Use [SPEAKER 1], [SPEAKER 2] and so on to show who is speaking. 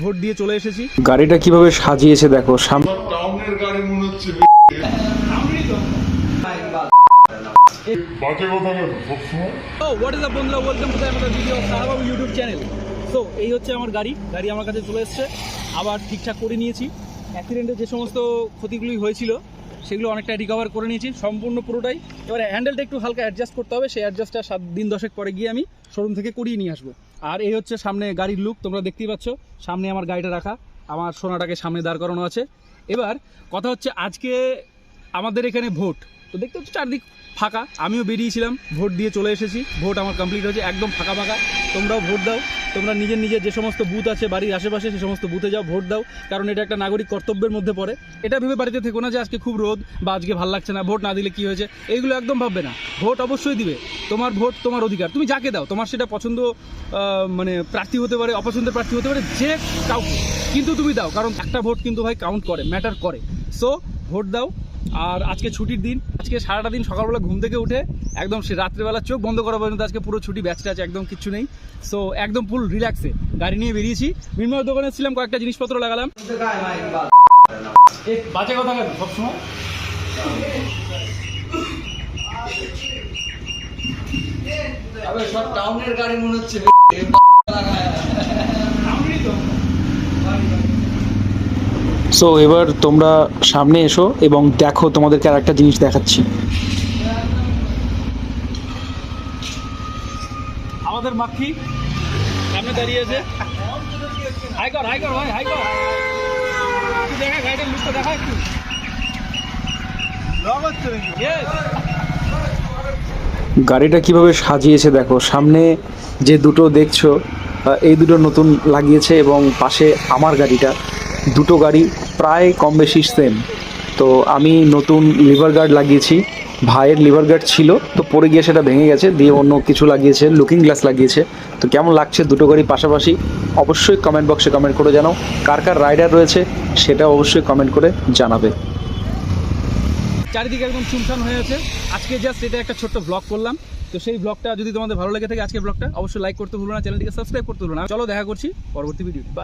[SPEAKER 1] Vote দিয়ে চলে এসেছি।
[SPEAKER 2] গাড়িটা কীভাবে সাজিয়েছে দেখো সামনে
[SPEAKER 3] মনে তো,
[SPEAKER 1] আপ বন্ধুরা? বলছেন আমাদের video Sahababu YouTube channel so এই হচ্ছে আমার গাড়ি। গাড়ি আমার কাছে চলে এসেছে। আবার ঠিকঠাক করে নিয়েছি। অ্যাক্সিডেন্টের যে সমস্ত ক্ষতিগুলি হয়েছিল সেগুলো অনেকটা রিকভার করে নিয়েছি, সম্পূর্ণ পুরোটাই। এবারে হ্যান্ডেলটা একটু হালকা অ্যাডজাস্ট করতে হবে, সেই অ্যাডজাস্টটা সাত দিন দশেক পরে গিয়ে আমি শোরুম থেকে করিয়ে নিয়ে আসব। আর এই হচ্ছে সামনে গাড়ির লুক তোমরা দেখতেই পাচ্ছ, সামনে আমার গাড়িটা রাখা, আমার সোনাটাকে সামনে দাঁড় করানো আছে। এবার কথা হচ্ছে আজকে আমাদের এখানে ভোট, তো দেখতে হচ্ছে চারদিক ফাঁকা, আমিও বেরিয়েছিলাম, ভোট দিয়ে চলে এসেছি, ভোট আমার কমপ্লিট হয়েছে, একদম ফাঁকা ফাঁকা, তোমরাও ভোট দাও। তোমরা নিজের নিজের যে সমস্ত বুথ আছে, বাড়ির আশেপাশে সে সমস্ত বুথে যাও, ভোট দাও, কারণ এটা একটা নাগরিক কর্তব্যের মধ্যে পড়ে। এটা ভেবে বাড়িতে থেকো না যে আজকে খুব রোদ বা আজকে ভালো লাগছে না, ভোট না দিলে কি হয়েছে, এইগুলো একদম ভাববে না। ভোট অবশ্যই দিবে। তোমার ভোট তোমার অধিকার। তুমি যাকে দাও, তোমার সেটা পছন্দ মানে প্রার্থী হতে পারে, অপছন্দের প্রার্থী হতে পারে, যে কাউকে। কিন্তু তুমি দাও, কারণ একটা ভোট কিন্তু ভাই কাউন্ট করে ম্যাটার করে। সো ভোট দাও আর আজকে ছুটির দিন, আজকে সারাটা দিন সকালবেলা ঘুম থেকে উঠে একদম সে রাত্রেবেলা চোখ বন্ধ করা পর্যন্ত আজকে পুরো ছুটি ব্যাচটা আছে, একদম কিচ্ছু নেই। সো একদম ফুল রিল্যাক্সে গাড়ি নিয়ে বেরিয়েছি। মিনময় দোকানে ছিলাম, কয়েকটা জিনিসপত্র লাগালাম। বাজে কথা কেন সবসময়?
[SPEAKER 4] সব টাউনের গাড়ি মনে হচ্ছে।
[SPEAKER 2] সো এবার তোমরা সামনে এসো এবং দেখো তোমাদেরকে আর একটা জিনিস দেখাচ্ছি।
[SPEAKER 1] আমাদের মাক্ষি সামনে দাঁড়িয়ে আছে। হাই কর হাই কর ভাই হাই কর। দেখা গাড়িটার লুকটা দেখা একটু।
[SPEAKER 2] গাড়িটা কীভাবে সাজিয়েছে দেখো সামনে যে দুটো দেখছ এই দুটো নতুন লাগিয়েছে এবং পাশে আমার গাড়িটা। দুটো গাড়ি প্রায় কম বেশি সেম তো আমি নতুন লিভার গার্ড লাগিয়েছি। ভাইয়ের লিভার গার্ড ছিল, তো পড়ে গিয়ে সেটা ভেঙে গেছে, দিয়ে অন্য কিছু লাগিয়েছে লুকিং গ্লাস লাগিয়েছে। তো কেমন লাগছে দুটো গাড়ি পাশাপাশি? অবশ্যই কমেন্ট বক্সে কমেন্ট করে জানাও। কার কার রাইডার রয়েছে, সেটা অবশ্যই কমেন্ট করে জানাবে।
[SPEAKER 1] চারিদিকে একদম শুনশান হয়ে আছে। আজকে জাস্ট এটা একটা ছোট্ট ব্লগ করলাম। তো সেই ব্লগটা যদি তোমাদের ভালো লেগে থাকে আজকে ব্লগটা অবশ্যই লাইক করতে ভুলবো না চ্যানেলটিকে সাবস্ক্রাইব করতে ভুলবো না। চলো দেখা করছি পরবর্তী ভিডিও বাই